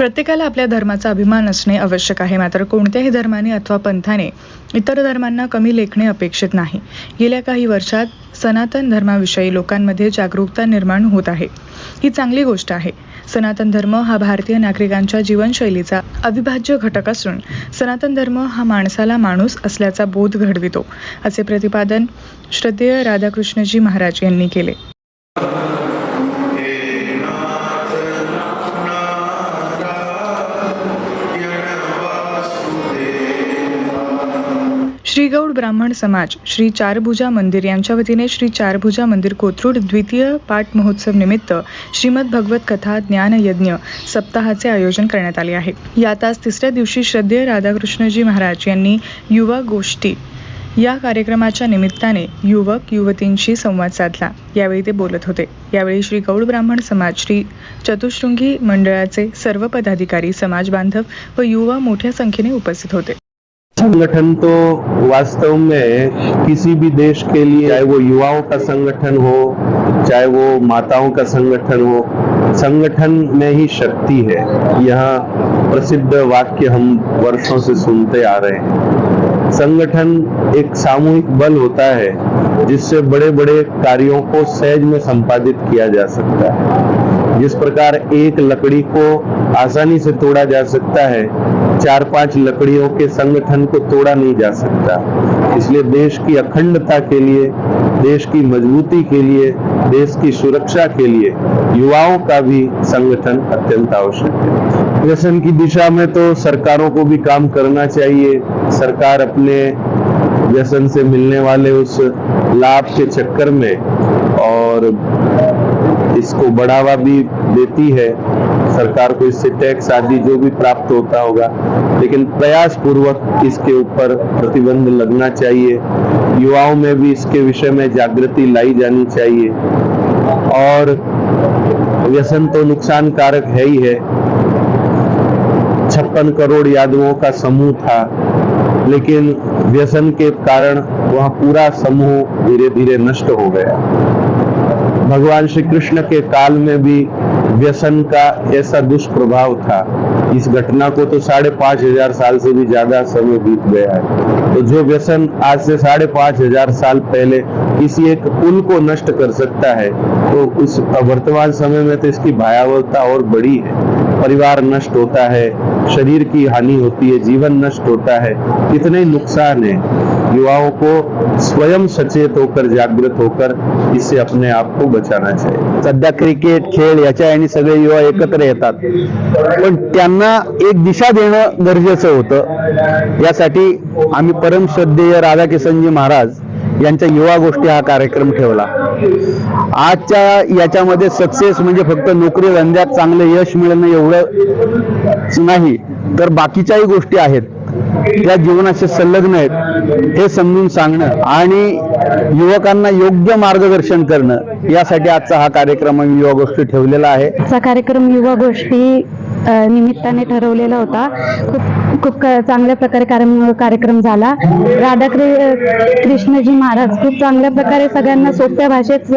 प्रत्येकाला आपल्या धर्माचा अभिमान असणे आवश्यक आहे. मात्र कोणत्याही धर्माने अथवा पंथाने इतर धर्मांना कमी लेखणे अपेक्षित नाही. गेल्या काही वर्षात सनातन धर्माविषयी लोकांमध्ये जागरूकता निर्माण होत आहे. ही चांगली गोष्ट आहे. सनातन धर्म हा भारतीय नागरिकांच्या जीवनशैलीचा अविभाज्य घटक असून सनातन धर्म हा माणसाला माणूस असल्याचा बोध घडवितो असे प्रतिपादन श्रद्धेय राधाकृष्णजी महाराज यांनी केले. श्री गौड ब्राह्मण समाज श्री चारभुजा मंदिर यांच्या वतीने श्री चारभुजा मंदिर कोथरूड द्वितीय पाठ महोत्सव निमित्त श्रीमद भगवत कथा ज्ञान यज्ञ सप्ताहाचे आयोजन करण्यात आले आहे. यात आज तिसऱ्या दिवशी श्रद्धेय राधाकृष्णजी महाराज यांनी युवा गोष्टी या कार्यक्रमाच्या निमित्ताने युवक युवतींशी संवाद साधला. यावेळी ते बोलत होते. यावेळी श्री गौड ब्राह्मण समाज श्री चतुशृंगी मंडळाचे सर्व पदाधिकारी समाज बांधव व युवा मोठ्या संख्येने उपस्थित होते. संगठन तो वास्तव में किसी भी देश के लिए, चाहे वो युवाओं का संगठन हो, चाहे वो माताओं का संगठन हो, संगठन में ही शक्ति है। यह प्रसिद्ध वाक्य हम वर्षों से सुनते आ रहे हैं। संगठन एक सामूहिक बल होता है, जिससे बड़े बड़े कार्यों को सहज में संपादित किया जा सकता है। जिस प्रकार एक लकड़ी को आसानी से तोड़ा जा सकता है चार पाँच लकड़ियों के संगठन को तोड़ा नहीं जा सकता। इसलिए देश की अखंडता के लिए, देश की मजबूती के लिए, देश की सुरक्षा के लिए युवाओं का भी संगठन अत्यंत आवश्यक है। व्यसन की दिशा में तो सरकारों को भी काम करना चाहिए। सरकार अपने व्यसन से मिलने वाले उस लाभ के चक्कर में और इसको बढ़ावा भी देती है। सरकार को इससे टैक्स आदि जो भी प्राप्त होता होगा, लेकिन प्रयास पूर्वक इसके ऊपर प्रतिबंध लगना चाहिए। युवाओं में भी इसके विषय में जागृति लाई जानी चाहिए। और व्यसन तो नुकसानकारक है ही है। छप्पन करोड़ यादवों का समूह था। लेकिन व्यसन के कारण वह पूरा समूह धीरे धीरे नष्ट हो गया। भगवान श्री कृष्ण के काल में भी व्यसन का ऐसा दुष्प्रभाव था। इस घटना को तो साढ़े पाँच हज़ार साल से भी ज़्यादा समय बीत गया है। तो जो व्यसन आज से साढ़े पाँच हज़ार साल पहले किसी एक पुल को नष्ट कर सकता है तो उस वर्तमान समय में तो इसकी भयावहता और बड़ी है। परिवार नष्ट होता है शरीर की हानि होती है जीवन नष्ट होता है। कितने नुकसान है। युवाओं को स्वयं सचेत होकर जागृत होकर इससे अपने आप को बचाना चाहिए। सध्या क्रिकेट खेळ याच्या आणि सगळे युवा एकत्र येतात. पण त्यांना एक दिशा देणं गरजेचं होतं. यासाठी आम्ही परम श्रद्धेय राधाकिशनजी महाराज यांच्या युवा गोष्टी हा कार्यक्रम ठेवला. आजच्या याच्यामध्ये सक्सेस म्हणजे फक्त नोकरी धंद्यात चांगलं यश मिळणं एवढंच नाही तर बाकीच्याही गोष्टी आहेत. त्या जीवनाशी संलग्न आहेत हे समजून सांगणं आणि युवकांना योग्य मार्गदर्शन करणं यासाठी आजचा हा कार्यक्रम युवा गोष्टी ठेवलेला आहे. आजचा कार्यक्रम युवा गोष्टी निमित्ताने ठरवलेला होता. खूप खूप चांगल्या प्रकारे कार्यक्रम कार्यक्रम झाला. राधा कृष्णजी महाराज खूप चांगल्या प्रकारे सगळ्यांना सोप्या भाषेत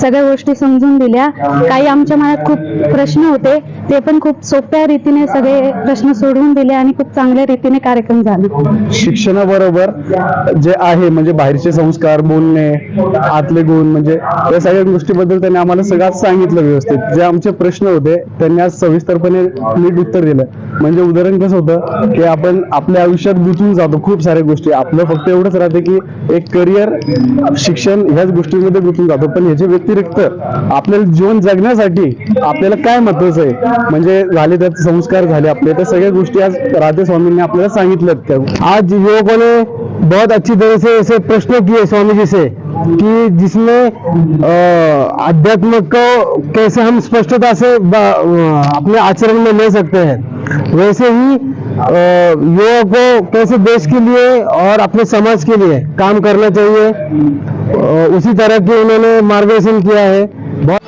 सगळ्या गोष्टी समजून दिल्या. काही आमच्या मनात खूप प्रश्न होते. ते पण खूप सोप्या रीतीने सगळे प्रश्न सोडवून दिले आणि खूप चांगल्या रीतीने कार्यक्रम झाला. शिक्षणाबरोबर जे आहे म्हणजे बाहेरचे संस्कार बोलणे आतले गुण म्हणजे या सगळ्या गोष्टीबद्दल त्यांनी आम्हाला सगळ्यात सांगितलं व्यवस्थित. जे आमचे प्रश्न होते त्यांनी आज सविस्तरपणे नीट उत्तर दिलं. म्हणजे उदाहरण कसं होतं की आपण आपल्या आयुष्यात गुंतून जातो खूप साऱ्या गोष्टी. आपलं फक्त एवढंच राहते की एक करिअर शिक्षण ह्याच गोष्टींमध्ये गुंतून जातो. पण ह्याचे व्यतिरिक्त आपल्याला जीवन जगण्यासाठी आपल्याला काय महत्वाचं आहे? म्हणजे झाले त्यात संस्कार झाले आपले. त्या सगळ्या गोष्टी आज राधे स्वामींनी आपल्याला सांगितल्यात आज युवकों ने बहुत अच्छी तरह से ऐसे प्रश्न किए स्वामी जी से कि जिसमें अ, अध्यात्म को कैसे हम स्पष्टता से अपने आचरण में ले सकते हैं। वैसे ही युवाओं को कैसे देश के लिए और अपने समाज के लिए काम करना चाहिए उसी तरह के उन्होंने मार्गदर्शन किया है। बहुत